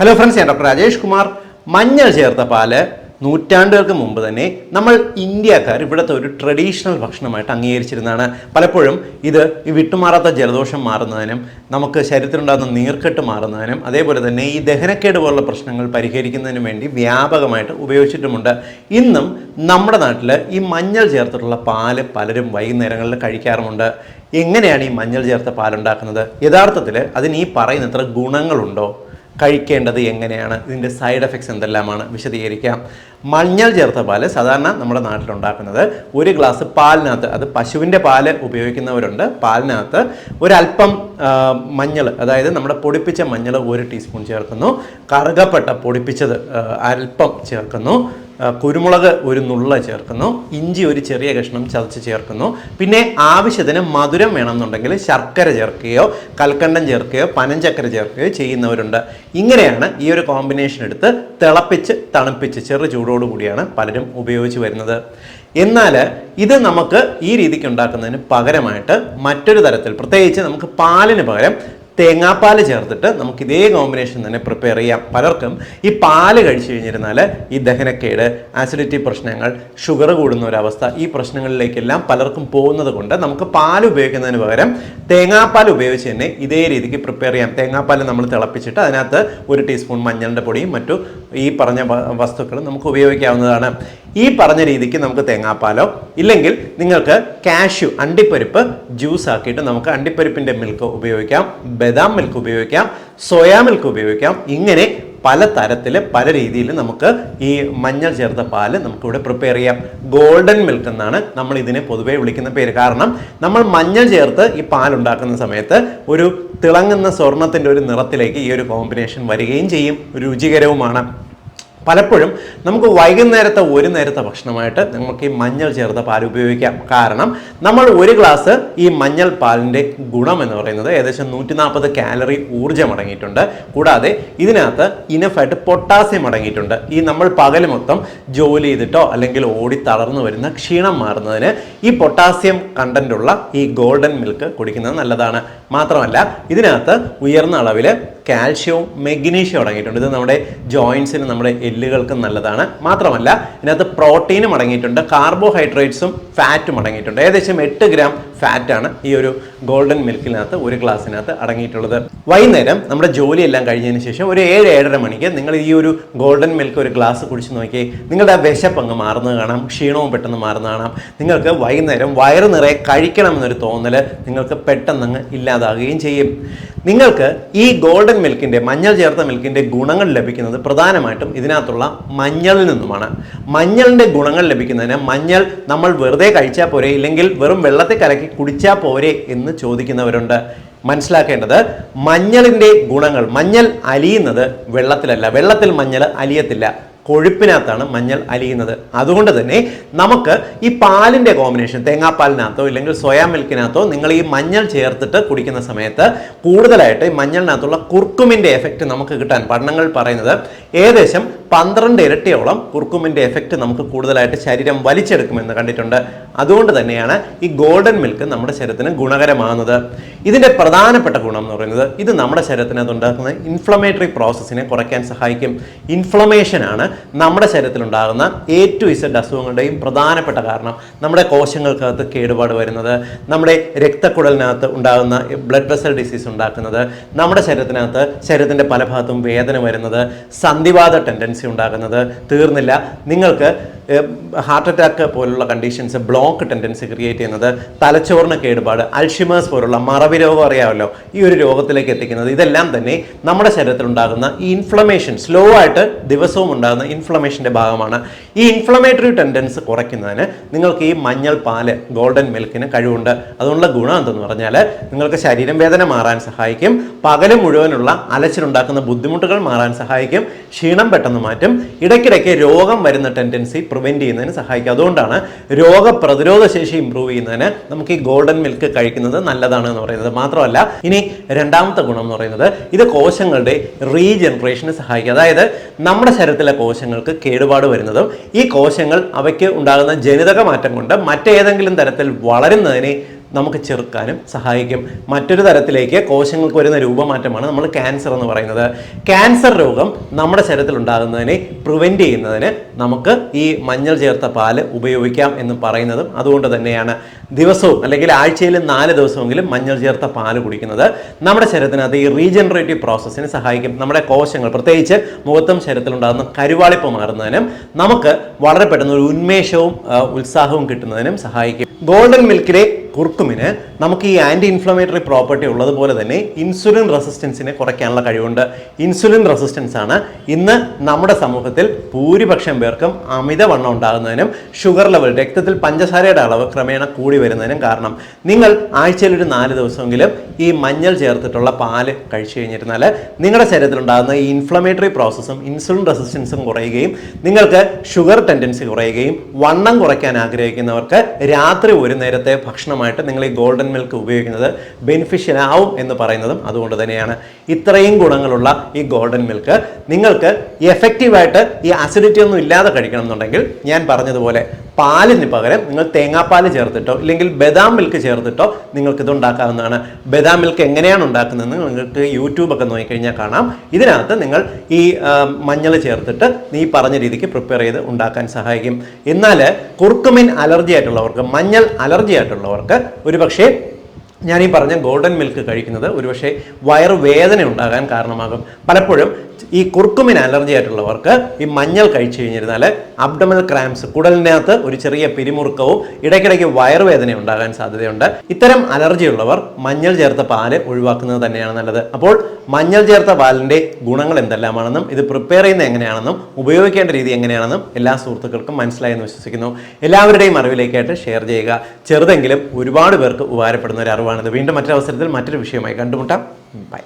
Hello friends ഞാൻ doctor Rajesh Kumar മഞ്ഞൾ ചേർത്ത പാൽ നൂറ്റാണ്ടുകൾക്ക് മുമ്പ് തന്നെ നമ്മൾ ഇന്ത്യക്കാർ ഇവിടുത്തെ ഒരു ട്രഡീഷണൽ ഭക്ഷണമായിട്ട് അംഗീകരിച്ചിരുന്നതാണ്. പലപ്പോഴും ഇത് ഈ വിട്ടുമാറാത്ത ജലദോഷം മാറുന്നതിനും നമുക്ക് ശരീരത്തിലുണ്ടാകുന്ന നീർക്കെട്ട് മാറുന്നതിനും അതേപോലെ തന്നെ ഈ ദഹനക്കേട് പോലുള്ള പ്രശ്നങ്ങൾ പരിഹരിക്കുന്നതിനും വേണ്ടി വ്യാപകമായിട്ട് ഉപയോഗിച്ചിട്ടുമുണ്ട്. ഇന്നും നമ്മുടെ നാട്ടിൽ ഈ മഞ്ഞൾ ചേർത്തിട്ടുള്ള പാൽ പലരും വൈകുന്നേരങ്ങളിൽ കഴിക്കാറുമുണ്ട്. എങ്ങനെയാണ് ഈ മഞ്ഞൾ ചേർത്ത പാലുണ്ടാക്കുന്നത്? യഥാർത്ഥത്തിൽ അതിന് ഈ പറയുന്നത്ര ഗുണങ്ങളുണ്ടോ? കഴിക്കേണ്ടത് എങ്ങനെയാണ്? ഇതിന്റെ സൈഡ് എഫക്ട്സ് എന്തെല്ലാമാണ്? വിശദീകരിക്കാം. മഞ്ഞൾ ചേർത്ത പാൽ സാധാരണ നമ്മുടെ നാട്ടിലുണ്ടാക്കുന്നത്. ഒരു ഗ്ലാസ് പാലിനകത്ത് അത് പശുവിന്റെ പാൽ ഉപയോഗിക്കുന്നവരുണ്ട്. പാലിനകത്ത് ഒരല്പം മഞ്ഞൾ അതായത് നമ്മുടെ പൊടിപ്പിച്ച മഞ്ഞൾ ഒരു ടീസ്പൂൺ ചേർക്കുന്നു. കറുകപ്പെട്ട പൊടിപ്പിച്ചത് അല്പം ചേർക്കുന്നു. കുരുമുളക് ഒരു നുള്ള ചേർക്കുന്നു. ഇഞ്ചി ഒരു ചെറിയ കഷ്ണം ചതച്ച് ചേർക്കുന്നു. പിന്നെ ആവശ്യത്തിന് മധുരം വേണമെന്നുണ്ടെങ്കിൽ ശർക്കര ചേർക്കുകയോ കൽക്കണ്ടം ചേർക്കുകയോ പനഞ്ചക്കര ചേർക്കുകയോ ചെയ്യുന്നവരുണ്ട്. ഇങ്ങനെയാണ് ഈ ഒരു കോമ്പിനേഷൻ എടുത്ത് തിളപ്പിച്ച് തണുപ്പിച്ച് ചെറു ചൂടോടുകൂടിയാണ് പലരും ഉപയോഗിച്ച് വരുന്നത്. എന്നാൽ ഇത് നമുക്ക് ഈ രീതിക്ക് ഉണ്ടാക്കുന്നതിന് പകരമായിട്ട് മറ്റൊരു തരത്തിൽ പ്രത്യേകിച്ച് നമുക്ക് പാലിന് പകരം തേങ്ങാപ്പാൽ ചേർത്തിട്ട് നമുക്ക് ഇതേ കോമ്പിനേഷൻ തന്നെ പ്രിപ്പയർ ചെയ്യാം. പലർക്കും ഈ പാൽ കഴിച്ചു കഴിഞ്ഞിരുന്നാൽ ഈ ദഹനക്കേട് ആസിഡിറ്റി പ്രശ്നങ്ങൾ ഷുഗർ കൂടുന്ന ഒരവസ്ഥ ഈ പ്രശ്നങ്ങളിലേക്കെല്ലാം പലർക്കും പോകുന്നത് കൊണ്ട് നമുക്ക് പാൽ ഉപയോഗിക്കുന്നതിന് പകരം തേങ്ങാപ്പാൽ ഉപയോഗിച്ച് തന്നെ ഇതേ രീതിക്ക് പ്രിപ്പയർ ചെയ്യാം. തേങ്ങാപ്പാൽ നമ്മൾ തിളപ്പിച്ചിട്ട് അതിനകത്ത് ഒരു ടീസ്പൂൺ മഞ്ഞളിന്റെ പൊടിയും മറ്റു ഈ പറഞ്ഞ വസ്തുക്കളും നമുക്ക് ഉപയോഗിക്കാവുന്നതാണ്. ഈ പറഞ്ഞ രീതിക്ക് നമുക്ക് തേങ്ങാപ്പാലോ ഇല്ലെങ്കിൽ നിങ്ങൾക്ക് കാഷ്യു അണ്ടിപ്പരിപ്പ് ജ്യൂസ് ആക്കിയിട്ട് നമുക്ക് അണ്ടിപ്പരിപ്പിന്റെ മിൽക്ക് ഉപയോഗിക്കാം ബദാം മിൽക്ക് ഉപയോഗിക്കാം സോയാ മിൽക്ക് ഉപയോഗിക്കാം. ഇങ്ങനെ പല തരത്തിൽ പല രീതിയിൽ നമുക്ക് ഈ മഞ്ഞൾ ചേർത്ത പാൽ നമുക്കിവിടെ പ്രിപ്പയർ ചെയ്യാം. ഗോൾഡൻ മിൽക്ക് എന്നാണ് നമ്മൾ ഇതിനെ പൊതുവേ വിളിക്കുന്ന പേര്. കാരണം നമ്മൾ മഞ്ഞൾ ചേർത്ത് ഈ പാൽ ഉണ്ടാക്കുന്ന സമയത്ത് ഒരു തിളങ്ങുന്ന സ്വർണത്തിന്റെ ഒരു നിറത്തിലേക്ക് ഈ ഒരു കോമ്പിനേഷൻ വരികയും ചെയ്യും. രുചികരവുമാണ്. പലപ്പോഴും നമുക്ക് വൈകുന്നേരത്തെ ഒരു നേരത്തെ ഭക്ഷണമായിട്ട് നമുക്ക് ഈ മഞ്ഞൾ ചേർത്ത പാൽ ഉപയോഗിക്കാം. കാരണം നമ്മൾ ഒരു ഗ്ലാസ് ഈ മഞ്ഞൾ പാലിന്റെ ഗുണം എന്ന് പറയുന്നത് ഏകദേശം നൂറ്റി നാൽപ്പത് കാലറി ഊർജം അടങ്ങിയിട്ടുണ്ട്. കൂടാതെ ഇതിനകത്ത് ഇനഫായിട്ട് പൊട്ടാസ്യം അടങ്ങിയിട്ടുണ്ട്. ഈ നമ്മൾ പകൽ മൊത്തം ജോലി ചെയ്തിട്ടോ അല്ലെങ്കിൽ ഓടി തളർന്നു വരുന്ന ക്ഷീണം മാറുന്നതിന് ഈ പൊട്ടാസ്യം കണ്ടന്റുള്ള ഈ ഗോൾഡൻ മിൽക്ക് കുടിക്കുന്നത് നല്ലതാണ്. മാത്രമല്ല ഇതിനകത്ത് ഉയർന്ന അളവിൽ കാൽഷ്യവും മെഗ്നീഷ്യവും അടങ്ങിയിട്ടുണ്ട്. ഇത് നമ്മുടെ ജോയിൻസിന് നമ്മുടെ എല്ലുകൾക്കും നല്ലതാണ്. മാത്രമല്ല ഇതിനകത്ത് പ്രോട്ടീനും അടങ്ങിയിട്ടുണ്ട് കാർബോഹൈഡ്രേറ്റ്സും ഫാറ്റും അടങ്ങിയിട്ടുണ്ട്. ഏകദേശം എട്ട് ഗ്രാം ഫാറ്റാണ് ഈ ഒരു ഗോൾഡൻ മിൽക്കിനകത്ത് ഒരു ഗ്ലാസ്സിനകത്ത് അടങ്ങിയിട്ടുള്ളത്. വൈകുന്നേരം നമ്മുടെ ജോലിയെല്ലാം കഴിഞ്ഞതിന് ശേഷം ഒരു ഏഴ് ഏഴര മണിക്ക് നിങ്ങൾ ഈ ഒരു ഗോൾഡൻ മിൽക്ക് ഒരു ഗ്ലാസ് കുടിച്ച് നോക്കി നിങ്ങളുടെ ആ വിശപ്പ് അങ്ങ് മാറുന്നത് കാണാം ക്ഷീണവും പെട്ടെന്ന് മാറുന്നത് കാണാം. നിങ്ങൾക്ക് വൈകുന്നേരം വയറ് നിറയെ കഴിക്കണം എന്നൊരു തോന്നൽ നിങ്ങൾക്ക് പെട്ടെന്ന് അങ്ങ് ഇല്ലാതാകുകയും ചെയ്യും. നിങ്ങൾക്ക് ഈ ഗോൾഡൻ മിൽക്കിന്റെ മഞ്ഞൾ ചേർത്ത മിൽക്കിന്റെ ഗുണങ്ങൾ ലഭിക്കുന്നത് പ്രധാനമായിട്ടും ഇതിനകത്തുള്ള മഞ്ഞളിൽ നിന്നുമാണ്. മഞ്ഞളിന്റെ ഗുണങ്ങൾ ലഭിക്കുന്നതിന് മഞ്ഞൾ നമ്മൾ വെറുതെ കഴിച്ചാൽ പോരെ ഇല്ലെങ്കിൽ വെറും വെള്ളത്തിൽ കലക്കി കുടിച്ചാൽ പോരെ എന്ന് ചോദിക്കുന്നവരുണ്ട്. മനസ്സിലാക്കേണ്ടത് മഞ്ഞളിന്റെ ഗുണങ്ങൾ മഞ്ഞൾ അലിയുന്നത് വെള്ളത്തിലല്ല. വെള്ളത്തിൽ മഞ്ഞൾ അലിയത്തില്ല. കൊഴുപ്പിനകത്താണ് മഞ്ഞൾ അലിയുന്നത്. അതുകൊണ്ട് തന്നെ നമുക്ക് ഈ പാലിന്റെ കോമ്പിനേഷൻ തേങ്ങാപ്പാലിനകത്തോ ഇല്ലെങ്കിൽ സോയാ മിൽക്കിനകത്തോ നിങ്ങൾ ഈ മഞ്ഞൾ ചേർത്തിട്ട് കുടിക്കുന്ന സമയത്ത് കൂടുതലായിട്ട് ഈ മഞ്ഞളിനകത്തുള്ള കുർക്കുമിന്റെ എഫക്റ്റ് നമുക്ക് കിട്ടാൻ പഠനങ്ങൾ പറയുന്നത് ഏകദേശം പന്ത്രണ്ട് ഇരട്ടിയോളം കുർക്കുമിന്റെ എഫക്റ്റ് നമുക്ക് കൂടുതലായിട്ട് ശരീരം വലിച്ചെടുക്കുമെന്ന് കണ്ടിട്ടുണ്ട്. അതുകൊണ്ട് തന്നെയാണ് ഈ ഗോൾഡൻ മിൽക്ക് നമ്മുടെ ശരീരത്തിന് ഗുണകരമാകുന്നത്. ഇതിന്റെ പ്രധാനപ്പെട്ട ഗുണം എന്ന് പറയുന്നത് ഇത് നമ്മുടെ ശരീരത്തിന് ഉണ്ടാക്കുന്ന ഇൻഫ്ലമേറ്ററി പ്രോസസ്സിനെ കുറയ്ക്കാൻ സഹായിക്കും. ഇൻഫ്ലമേഷൻ ആണ് നമ്മുടെ ശരീരത്തിലുണ്ടാകുന്ന എ ടു ഇസഡ് അസുഖങ്ങളുടെയും പ്രധാനപ്പെട്ട കാരണം. നമ്മുടെ കോശങ്ങൾക്കകത്ത് കേടുപാട് വരുന്നത് നമ്മുടെ രക്തക്കുഴലിനകത്ത് ഉണ്ടാകുന്ന ബ്ലഡ് വെസൽ ഡിസീസ് ഉണ്ടാക്കുന്നത് നമ്മുടെ ശരീരത്തിനകത്ത് ശരീരത്തിന്റെ പല ഭാഗത്തും വേദന വരുന്നത് സന്ധിവാത ടെൻഡൻസി ഉണ്ടാകുന്നത് തീർന്നില്ല. നിങ്ങൾക്ക് ഹാർട്ട് അറ്റാക്ക് പോലുള്ള കണ്ടീഷൻസ് ബ്ലോക്ക് ടെൻഡൻസി ക്രിയേറ്റ് ചെയ്യുന്നത് തലച്ചോറിന് കേടുപാട് അൽഷിമേഴ്സ് പോലുള്ള മറവി രോഗം അറിയാമല്ലോ ഈ ഒരു രോഗത്തിലേക്ക് എത്തിക്കുന്നത്. ഇതെല്ലാം തന്നെ നമ്മുടെ ശരീരത്തിൽ ഉണ്ടാകുന്ന ഈ ഇൻഫ്ലമേഷൻ സ്ലോ ആയിട്ട് ദിവസവും ഉണ്ടാകുന്ന ഇൻഫ്ലമേഷന്റെ ഭാഗമാണ്. ഈ ഇൻഫ്ലമേറ്ററി ടെൻഡൻസ് കുറയ്ക്കുന്നതിന് നിങ്ങൾക്ക് ഈ മഞ്ഞൾ പാൽ ഗോൾഡൻ മിൽക്കിന് കഴിവുണ്ട്. അതുകൊണ്ടുള്ള ഗുണം എന്തെന്ന് പറഞ്ഞാൽ നിങ്ങൾക്ക് ശരീരം വേദന മാറാൻ സഹായിക്കും. പകൽ മുഴുവനുള്ള അലച്ചിലുണ്ടാക്കുന്ന ബുദ്ധിമുട്ടുകൾ മാറാൻ സഹായിക്കും. ക്ഷീണം പെട്ടെന്ന് മാറ്റും. ഇടയ്ക്കിടയ്ക്ക് രോഗം വരുന്ന ടെൻഡൻസി പ്രിവെന്റ് ചെയ്യുന്നതിന് സഹായിക്കും. അതുകൊണ്ടാണ് രോഗപ്രതിരോധ ശേഷി ഇമ്പ്രൂവ് ചെയ്യുന്നതിന് നമുക്ക് ഈ ഗോൾഡൻ മിൽക്ക് കഴിക്കുന്നത് നല്ലതാണ് എന്ന് പറയുന്നത്. മാത്രമല്ല ഇനി രണ്ടാമത്തെ ഗുണം എന്ന് പറയുന്നത് ഇത് കോശങ്ങളുടെ റീജനറേഷന് സഹായിക്കും. അതായത് നമ്മുടെ ശരീരത്തിലെ കോശങ്ങൾക്ക് കേടുപാട് വരുന്നതും ഈ കോശങ്ങൾ അവയ്ക്ക് ഉണ്ടാകുന്ന ജനിതക മാറ്റം കൊണ്ട് മറ്റേതെങ്കിലും തരത്തിൽ വളരുന്നതിനെ നമുക്ക് ചെറുക്കാനും സഹായിക്കും. മറ്റൊരു തരത്തിലേക്ക് കോശങ്ങൾക്ക് വരുന്ന രൂപമാറ്റമാണ് നമ്മൾ ക്യാൻസർ എന്ന് പറയുന്നത്. ക്യാൻസർ രോഗം നമ്മുടെ ശരീരത്തിൽ ഉണ്ടാകുന്നതിനെ പ്രിവെന്റ് ചെയ്യുന്നതിന് നമുക്ക് ഈ മഞ്ഞൾ ചേർത്ത പാൽ ഉപയോഗിക്കാം എന്ന് പറയുന്നതും അതുകൊണ്ട് തന്നെയാണ്. ദിവസവും അല്ലെങ്കിൽ ആഴ്ചയിൽ നാല് ദിവസമെങ്കിലും മഞ്ഞൾ ചേർത്ത പാൽ കുടിക്കുന്നത് നമ്മുടെ ശരീരത്തിനകത്ത് ഈ റീജനറേറ്റീവ് പ്രോസസ്സിന് സഹായിക്കും. നമ്മുടെ കോശങ്ങൾ പ്രത്യേകിച്ച് മുഖത്തും ശരീരത്തിലുണ്ടാകുന്ന കരുവാളിപ്പ് മാറുന്നതിനും നമുക്ക് വളരെ പെട്ടെന്ന് ഒരു ഉന്മേഷവും ഉത്സാഹവും കിട്ടുന്നതിനും സഹായിക്കും. ഗോൾഡൻ മിൽക്കിലെ കുർക്കുമിന് നമുക്ക് ഈ ആന്റി ഇൻഫ്ലമേറ്ററി പ്രോപ്പർട്ടി ഉള്ളതുപോലെ തന്നെ ഇൻസുലിൻ റെസിസ്റ്റൻസിനെ കുറയ്ക്കാനുള്ള കഴിവുണ്ട്. ഇൻസുലിൻ റെസിസ്റ്റൻസ് ആണ് ഇന്ന് നമ്മുടെ സമൂഹത്തിൽ ഭൂരിപക്ഷം പേർക്കും അമിതവണ്ണം ഉണ്ടാകുന്നതിനും ഷുഗർ ലെവൽ രക്തത്തിൽ പഞ്ചസാരയുടെ അളവ് ക്രമേണ കൂടി വരുന്നതിനും കാരണം നിങ്ങൾ ആഴ്ചയിൽ ഒരു നാല് ദിവസമെങ്കിലും ഈ മഞ്ഞൾ ചേർത്തിട്ടുള്ള പാൽ കഴിച്ചു കഴിഞ്ഞിരുന്നാൽ നിങ്ങളുടെ ശരീരത്തിലുണ്ടാകുന്ന ഈ ഇൻഫ്ലമേറ്ററി പ്രോസസ്സും ഇൻസുലിൻ റെസിസ്റ്റൻസും കുറയുകയും നിങ്ങൾക്ക് ഷുഗർ ടെൻഡൻസി കുറയുകയും വണ്ണം കുറയ്ക്കാൻ ആഗ്രഹിക്കുന്നവർക്ക് രാത്രി ഒരു നേരത്തെ ഭക്ഷണമായിട്ട് നിങ്ങൾ ഈ ഗോൾഡൻ മിൽക്ക് ഉപയോഗിക്കുന്നത് ബെനിഫിഷ്യൽ ആവും എന്ന് പറയുന്നതും അതുകൊണ്ട് തന്നെയാണ്. ഇത്രയും ഗുണങ്ങളുള്ള ഈ ഗോൾഡൻ മിൽക്ക് നിങ്ങൾക്ക് എഫക്റ്റീവായിട്ട് ഈ അസിഡിറ്റി ഒന്നും ഇല്ലാതെ കഴിക്കണം എന്നുണ്ടെങ്കിൽ ഞാൻ പറഞ്ഞതുപോലെ പാലിന് പകരം നിങ്ങൾ തേങ്ങാപ്പാൽ ചേർത്തിട്ടോ ഇല്ലെങ്കിൽ ബദാം മിൽക്ക് ചേർത്തിട്ടോ നിങ്ങൾക്ക് ഇത് ഉണ്ടാക്കാവുന്നതാണ്. ബദാം മിൽക്ക് എങ്ങനെയാണ് ഉണ്ടാക്കുന്നതെന്ന് നിങ്ങൾക്ക് യൂട്യൂബൊക്കെ നോക്കിക്കഴിഞ്ഞാൽ കാണാം. ഇതിനകത്ത് നിങ്ങൾ ഈ മഞ്ഞൾ ചേർത്തിട്ട് നീ പറഞ്ഞ രീതിക്ക് പ്രിപ്പയർ ചെയ്ത് ഉണ്ടാക്കാൻ സഹായിക്കും. എന്നാൽ കുർക്കുമിൻ അലർജി ആയിട്ടുള്ളവർക്ക് മഞ്ഞൾ അലർജി ആയിട്ടുള്ളവർക്ക് ഒരുപക്ഷേ ഞാൻ ഈ പറഞ്ഞ ഗോൾഡൻ മിൽക്ക് കഴിക്കുന്നത് ഒരുപക്ഷെ വയറ് വേദന ഉണ്ടാകാൻ കാരണമാകും. പലപ്പോഴും ഈ കുർക്കുമിൻ അലർജി ആയിട്ടുള്ളവർക്ക് ഈ മഞ്ഞൾ കഴിച്ചു കഴിഞ്ഞിരുന്നാൽ അബ്ഡമൽ ക്രാംസ് കുടലിനകത്ത് ഒരു ചെറിയ പിരിമുറുക്കവും ഇടയ്ക്കിടയ്ക്ക് വയറുവേദന ഉണ്ടാകാൻ സാധ്യതയുണ്ട്. ഇത്തരം അലർജി ഉള്ളവർ മഞ്ഞൾ ചേർത്ത പാൽ ഒഴിവാക്കുന്നത് തന്നെയാണ് നല്ലത്. അപ്പോൾ മഞ്ഞൾ ചേർത്ത പാലിന്റെ ഗുണങ്ങൾ എന്തെല്ലാമാണെന്നും ഇത് പ്രിപ്പയർ ചെയ്യുന്നത് എങ്ങനെയാണെന്നും ഉപയോഗിക്കേണ്ട രീതി എങ്ങനെയാണെന്നും എല്ലാ സുഹൃത്തുക്കൾക്കും മനസ്സിലായെന്ന് വിശ്വസിക്കുന്നു. എല്ലാവരുടെയും അറിവിലേക്കായിട്ട് ഷെയർ ചെയ്യുക. ചെറുതെങ്കിലും ഒരുപാട് പേർക്ക് ഉപകാരപ്പെടുന്ന ഒരു അറിവാണിത് വീണ്ടും മറ്റൊരവസരത്തിൽ മറ്റൊരു വിഷയമായി കണ്ടുമുട്ടാം. ബൈ.